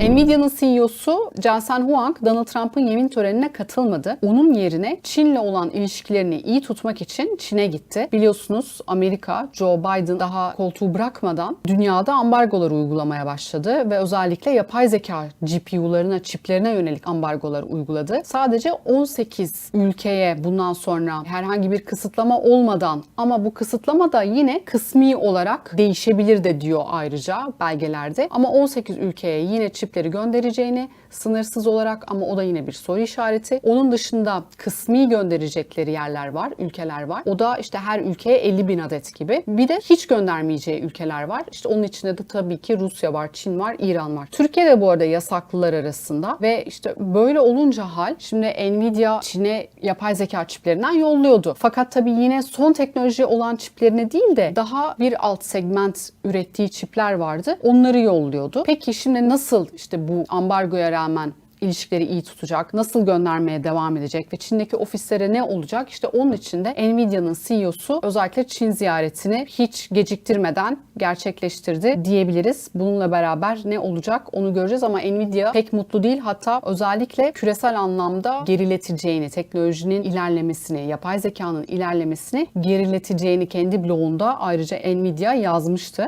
Nvidia'nın CEO'su Jensen Huang, Donald Trump'ın yemin törenine katılmadı. Onun yerine Çin'le olan ilişkilerini iyi tutmak için Çin'e gitti. Biliyorsunuz Amerika, Joe Biden daha koltuğu bırakmadan dünyada ambargolar uygulamaya başladı ve özellikle yapay zeka GPU'larına, çiplerine yönelik ambargolar uyguladı. Sadece 18 ülkeye bundan sonra herhangi bir kısıtlama olmadan ama bu kısıtlama da yine kısmi olarak değişebilir de diyor ayrıca belgelerde. Ama 18 ülkeye yine çipleri göndereceğini sınırsız olarak ama o da yine bir soru işareti. Onun dışında kısmi gönderecekleri yerler var, ülkeler var. O da işte her ülkeye 50 bin adet gibi. Bir de hiç göndermeyeceği ülkeler var. İşte onun içinde de tabii ki Rusya var, Çin var, İran var. Türkiye de bu arada yasaklılar arasında ve işte böyle olunca hal şimdi Nvidia Çin'e yapay zeka çiplerinden yolluyordu. Fakat tabii yine son teknoloji olan çiplerini değil de daha bir alt segment ürettiği çipler vardı. Onları yolluyordu. Peki şimdi nasıl işte bu ambargoya rağmen ilişkileri iyi tutacak, nasıl göndermeye devam edecek ve Çin'deki ofislere ne olacak? İşte onun için de Nvidia'nın CEO'su özellikle Çin ziyaretini hiç geciktirmeden gerçekleştirdi diyebiliriz. Bununla beraber ne olacak onu göreceğiz ama Nvidia pek mutlu değil. Hatta özellikle küresel anlamda gerileteceğini, teknolojinin ilerlemesini, yapay zekanın ilerlemesini gerileteceğini kendi blogunda ayrıca Nvidia yazmıştı.